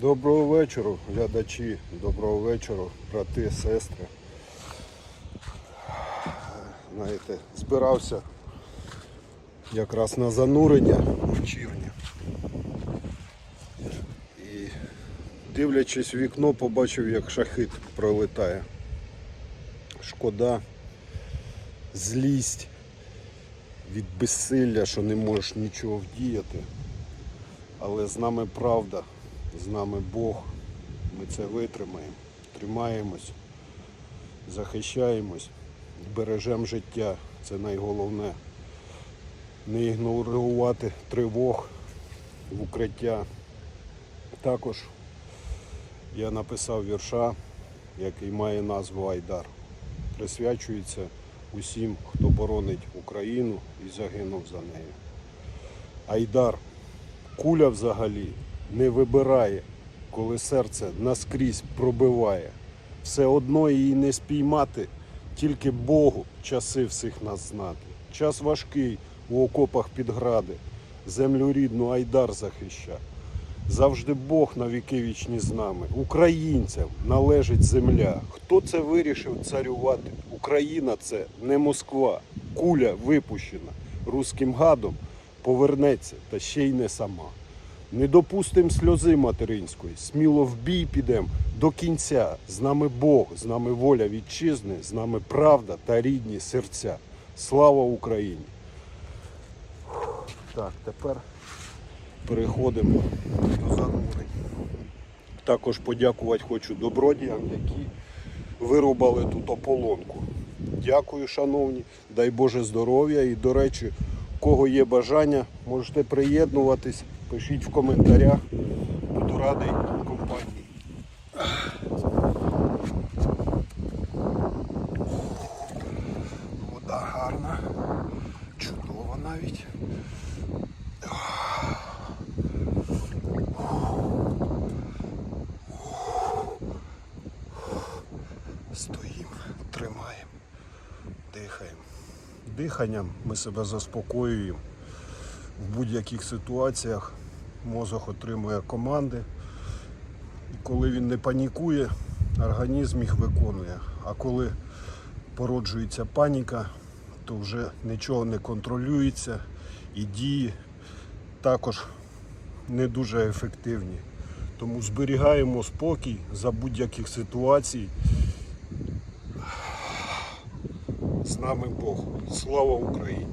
Доброго вечора, глядачі, доброго вечора, брати, сестри. Знаєте, збирався якраз на занурення вечірнє. І дивлячись в вікно, побачив, як шахид пролетає. Шкода, злість від безсилля, що не можеш нічого вдіяти. Але з нами правда, з нами Бог. Ми це витримаємо, тримаємось, захищаємось, бережемо життя. Це найголовне. Не ігнорувати тривог в укриття. Також я написав вірша, який має назву Айдар. Присвячується усім, хто боронить Україну і загинув за нею. Айдар куля взагалі не вибирає, коли серце наскрізь пробиває. Все одно її не спіймати, тільки Богу часи всіх нас знати. Час важкий у окопах під гради, землю рідну Айдар захища. Завжди Бог на віки вічні з нами. Українцям належить земля. Хто це вирішив царювати? Україна це не Москва. Куля випущена руським гадом повернеться, та ще й не сама. Не допустим сльози материнської, сміло в бій підем до кінця. З нами Бог, з нами воля вітчизни, з нами правда та рідні серця. Слава Україні! Так, тепер переходимо до занурень. Також подякувати хочу добродіям, які вирубали тут ополонку. Дякую, шановні. Дай Боже здоров'я. І, до речі, кого є бажання, можете приєднуватись, пишіть в коментарях. Буду радий компанії. Вода гарна, чудова навіть. Стоїмо, тримаємо, дихаємо. Диханням ми себе заспокоюємо. В будь-яких ситуаціях мозок отримує команди. І коли він не панікує, організм їх виконує. А коли породжується паніка, то вже нічого не контролюється і дії також не дуже ефективні. Тому зберігаємо спокій за будь-яких ситуацій. Нами Бог. Слава Україні!